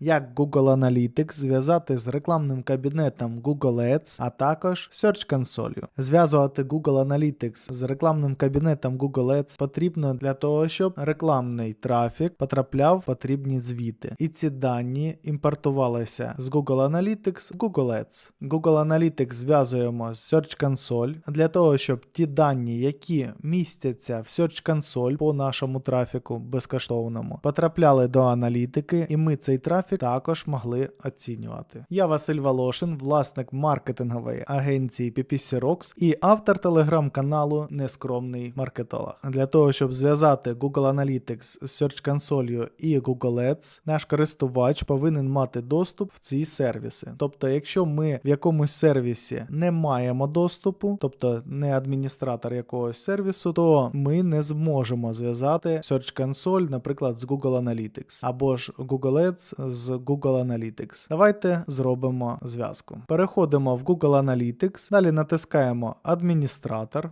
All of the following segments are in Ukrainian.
як Google Analytics зв'язати з рекламним кабінетом Google Ads, а також Search консолью. Зв'язувати Google Analytics з рекламним кабінетом Google Ads потрібно для того, щоб рекламний трафік потрапляв в потрібні звіти. І ці дані імпортувалися з Google Analytics в Google Ads. Google Analytics зв'язуємо з Search Console для того, щоб ті дані, які містяться в Search Console по нашому трафіку безкоштовному, потрапляли до аналітики, і ми цей трафік також могли оцінювати. Я Василь Волошин, власник маркетингової агенції PPC Rocks і автор телеграм-каналу Нескромний маркетолог. Для того, щоб зв'язати Google Analytics з Search Console і Google Ads, наш користувач повинен мати доступ в ці сервіси. Тобто, якщо ми в якомусь сервісі не маємо доступу, тобто не адміністратор якогось сервісу, то ми не зможемо зв'язати Search Console, наприклад, з Google Analytics або ж Google Ads з Google Analytics. Давайте зробимо зв'язку. Переходимо в Google Analytics, далі натискаємо адміністратор.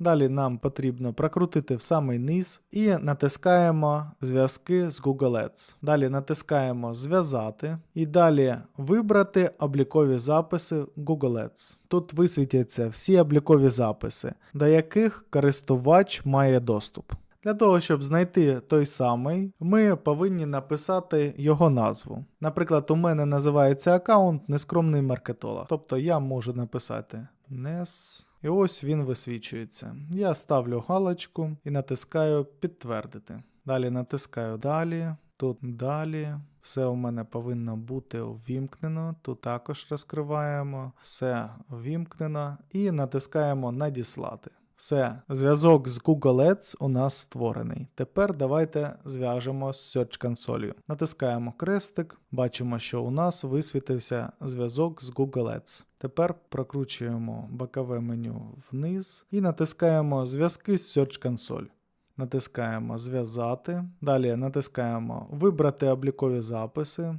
Далі нам потрібно прокрутити в самий низ і натискаємо зв'язки з Google Ads. Далі натискаємо зв'язати і далі вибрати облікові записи Google Ads. Тут висвітяться всі облікові записи, до яких користувач має доступ. Для того, щоб знайти той самий, ми повинні написати його назву. Наприклад, у мене називається аккаунт Нескромний маркетолог. Тобто я можу написати Нес. І ось він висвічується. Я ставлю галочку і натискаю підтвердити. Далі натискаю далі. Тут далі. Все у мене повинно бути увімкнено. Тут також розкриваємо. Все ввімкнено. І натискаємо надіслати. Все, зв'язок з Google Ads у нас створений. Тепер давайте зв'яжемо з Search консолью. Натискаємо крестик, бачимо, що у нас висвітився зв'язок з Google Ads. Тепер прокручуємо бокове меню вниз і натискаємо зв'язки з Search консоль. Натискаємо зв'язати. Далі натискаємо вибрати облікові записи.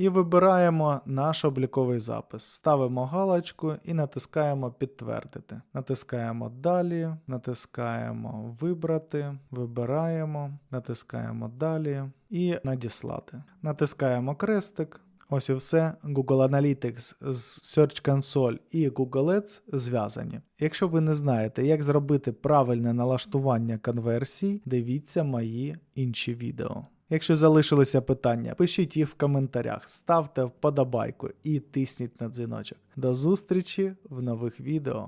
І вибираємо наш обліковий запис. Ставимо галочку і натискаємо підтвердити. Натискаємо далі, натискаємо вибрати, вибираємо, натискаємо далі і надіслати. Натискаємо крестик. Ось і все. Google Analytics з Search Console і Google Ads зв'язані. Якщо ви не знаєте, як зробити правильне налаштування конверсій, дивіться мої інші відео. Якщо залишилися питання, пишіть їх в коментарях, ставте вподобайку і тисніть на дзвіночок. До зустрічі в нових відео.